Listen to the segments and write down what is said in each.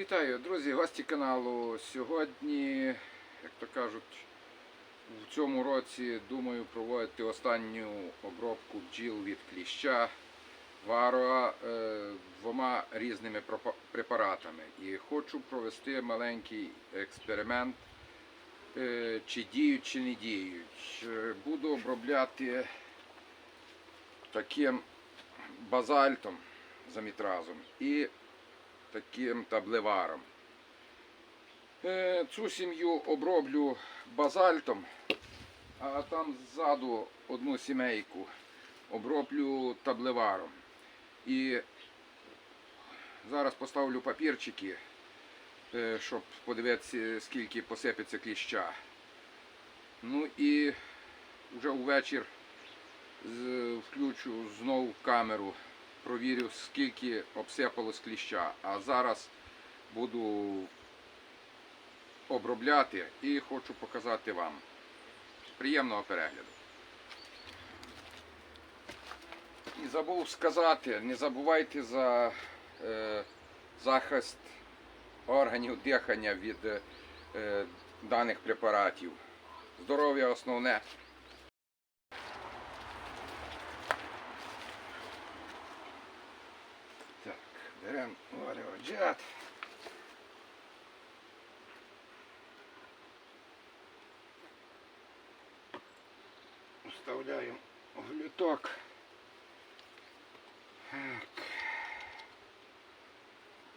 Вітаю, друзі, гості каналу. Сьогодні, як то кажуть, в цьому році думаю проводити останню обробку бджіл від кліща вароа е, двома різними препаратами. І хочу провести маленький експеримент, е, чи діють, чи не діють. Е, Буду обробляти таким базальтом замітразом і таким таблеваром. Е, Цю сім'ю оброблю базальтом, а там ззаду одну сімейку оброблю таблеваром. І зараз поставлю папірчики, е, щоб подивитися, скільки посипеться кліща. Ну і вже увечір включу знову камеру, провірю, скільки обсипалось кліща. А зараз буду обробляти і хочу показати вам. Приємного перегляду. І забув сказати, не забувайте за е, захист органів дихання від е, даних препаратів. Здоров'я основне. Так, беремо варіоджат. Вставляємо глюток. Так.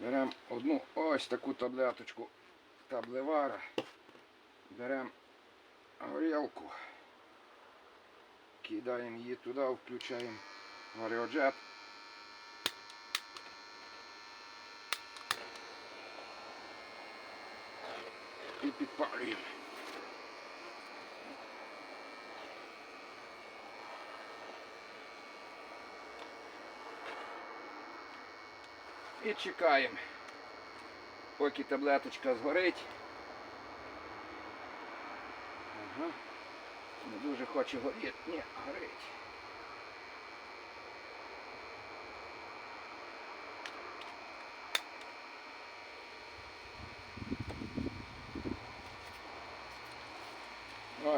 Беремо одну ось таку таблеточку таблевара. Беремо горілку. Кидаємо її туди, включаємо варіоджет. І підпалюємо. І чекаємо, поки таблеточка згорить. Ага. Не дуже хоче горіти. Ні, горить.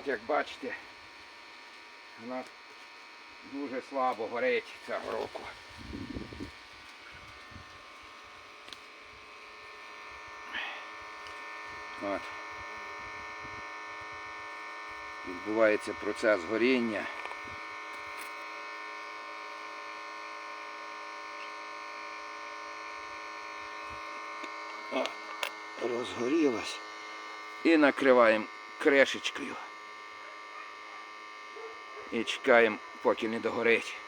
Як бачите, вона дуже слабо горить ця горілка. От. Відбувається процес горіння. Розгорілась. І накриваємо крешечкою. І чекаємо, поки не догорить.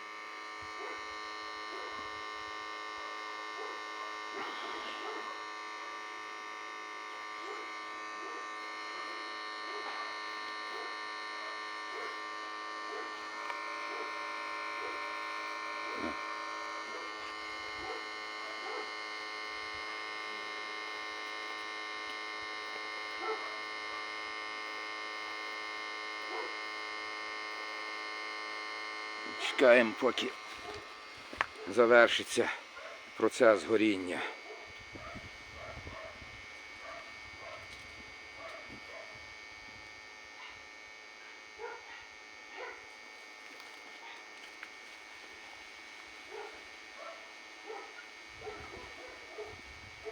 Чекаємо, поки завершиться процес горіння.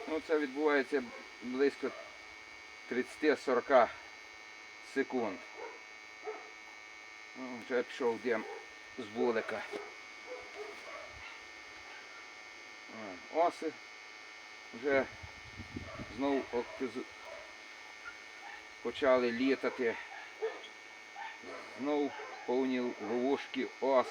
Ну, це відбувається близько 30-40 секунд. Ну, Вже пішов дим з вулика. Оси вже знову почали літати. Знову повні ловушки ос.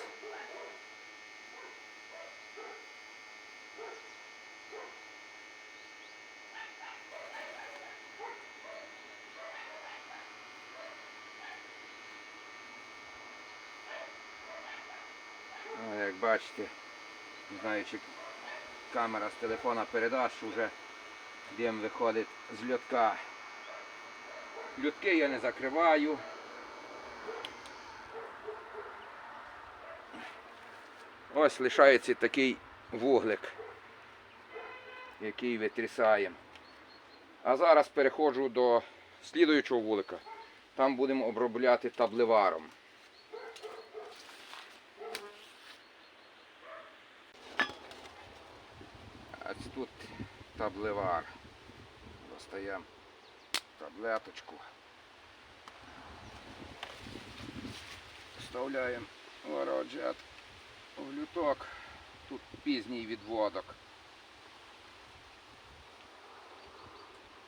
Як бачите, не знаю, чи камера з телефона передасть, вже дим виходить з льотка. Льотки я не закриваю. Ось лишається такий вуглик, який витрясаємо. А зараз переходжу до слідуючого вулика. Там будемо обробляти таблеваром. А це тут таблевар. Достаємо таблеточку. Вставляємо ворожет в люток. Тут пізній відводок.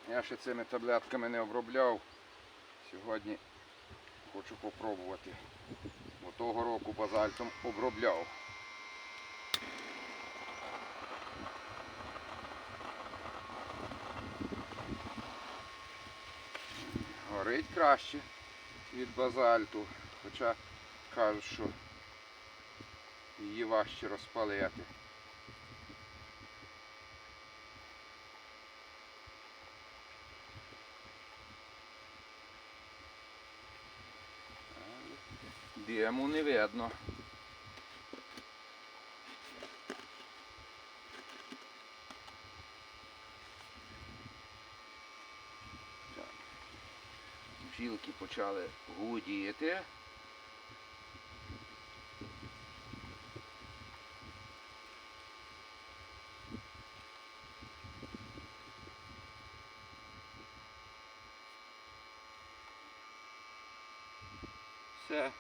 Я ще цими таблетками не обробляв. Сьогодні хочу попробувати. Бо того року базальтом обробляв. Горить краще від базальту, хоча кажуть, що її важче розпалити. Диму не видно. Бджілки почали гудіти. Все.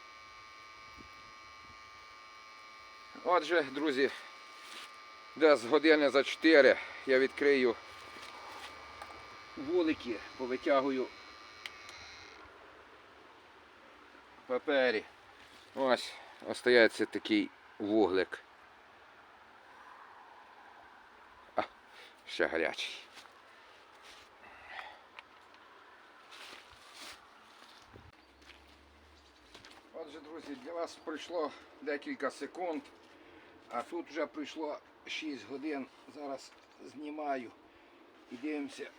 Отже, друзі, десь години за 4 я відкрию вулики, повитягую папері. Ось остається такий вуглик. А, ще гарячий. Отже, друзі, для вас пройшло декілька секунд, а тут вже пройшло 6 годин. Зараз знімаю і дивимося,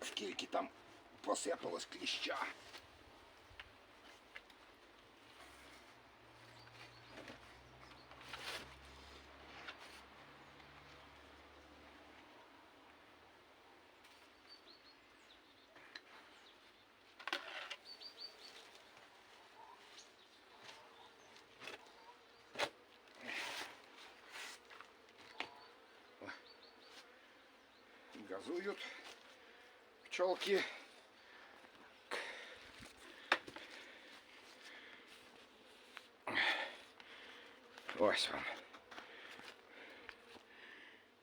скільки там посипалось кліща. Газують пчелки. Ось вам.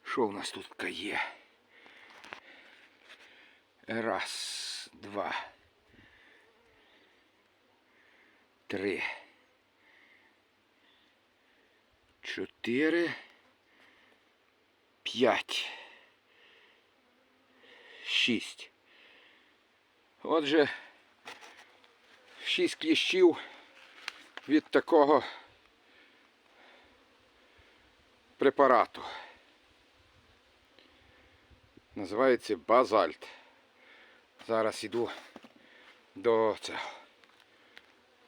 Що у нас тут є? Раз, два, три, чотири, п'ять. 6. Отже, 6 кліщів від такого препарату. Називається базальт. Зараз іду до цього,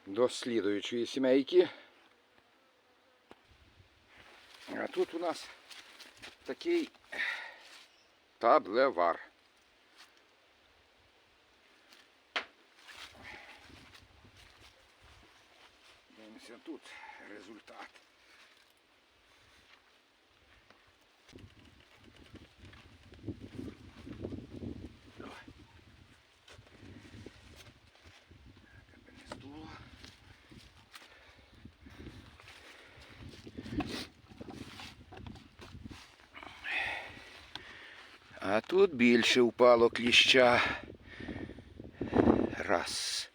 до слідуючої сімейки. А тут у нас такий таблевар. Дивимося тут результат. А тут більше впало кліща. Раз.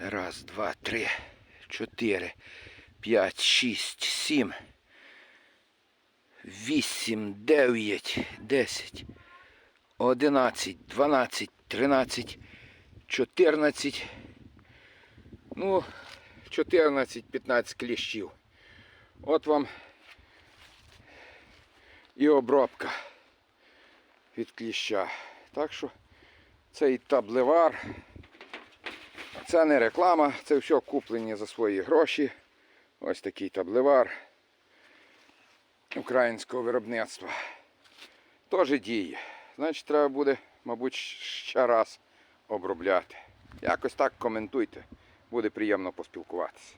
Раз, два, три, чотири, п'ять, шість, сім. Вісім, дев'ять, десять, одинадцять, дванадцять, тринадцять, чотирнадцять. Ну, 14-15 кліщів. От вам і обробка від кліща. Так що цей таблевар. Це не реклама, це все куплені за свої гроші. Ось такий таблевар українського виробництва. Теж діє. значить треба буде, мабуть, ще раз обробляти. Якось так коментуйте. Буде приємно поспілкуватися.